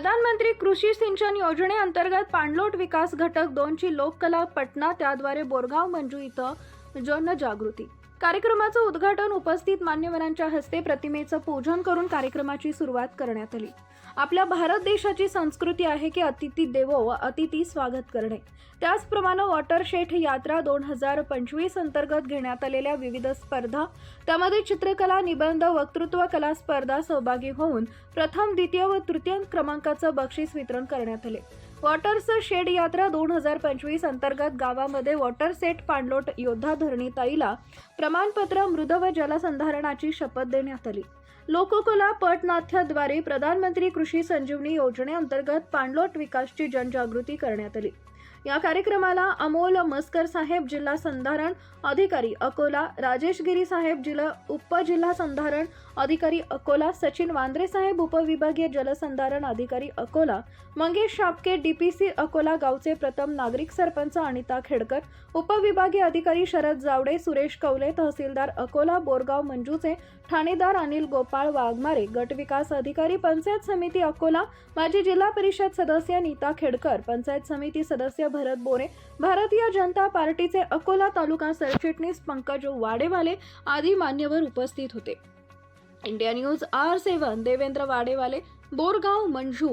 प्रधानमंत्री कृषी सिंचन योजनेअंतर्गत पाणलोट विकास घटक दोनची लोककला पटना त्याद्वारे बोरगाव मंजू इथं जनजागृती. कार्यक्रमाचं उद्घाटन उपस्थित मान्यवरांच्या हस्ते प्रतिमेचं पूजन करून कार्यक्रमाची सुरुवात करण्यात आली. आपल्या भारत देशाची संस्कृती आहे की अतिथी देवो व अतिथी स्वागत करणे. त्याचप्रमाणे वॉटरशेठ यात्रा दोन हजार पंचवीस अंतर्गत घेण्यात आलेल्या विविध स्पर्धा त्यामध्ये चित्रकला निबंध वक्तृत्व कला स्पर्धा सहभागी होऊन प्रथम द्वितीय व तृतीय क्रमांकाचं बक्षीस वितरण करण्यात आले. वॉटर्स शेड यात्रा दोन हजार पंचवीस अंतर्गत गावामध्ये वॉटर सेट पाणलोट योद्धा धरणीताईला प्रमाणपत्र मृद व जलसंधारणाची शपथ देण्यात आली. लोककला पटनाथ्याद्वारे प्रधानमंत्री कृषी संजीवनी योजनेअंतर्गत पाणलोट विकासची जनजागृती करण्यात आली. या कार्यक्रमाला अमोल मस्कर साहेब जिल्हा संधारण अधिकारी अकोला राजेश गिरी साहेब जिल्हा उपजिल्हा संधारण अधिकारी अकोला सचिन वांद्रे साहेब उपविभागीय जलसंधारण अधिकारी अकोला मंगेश शापके डीपीसी अकोला गावचे प्रथम नागरिक सरपंच अनिता खेडकर उपविभागीय अधिकारी शरद जावडे सुरेश कवले तहसीलदार अकोला बोरगाव मंजूचे ठाणेदार अनिल गोपाळ वाघमारे गट विकास अधिकारी पंचायत समिती अकोला माजी जिल्हा परिषद सदस्य नीता खेडकर पंचायत समिती सदस्य सदस्य भरत बोरे भारतीय जनता पार्टीचे अकोला तालुका सरचिटणीस पंकज वाडेवाले आदी मान्यवर उपस्थित होते. India news R seven Devendra Wadewale Borgaon Manju.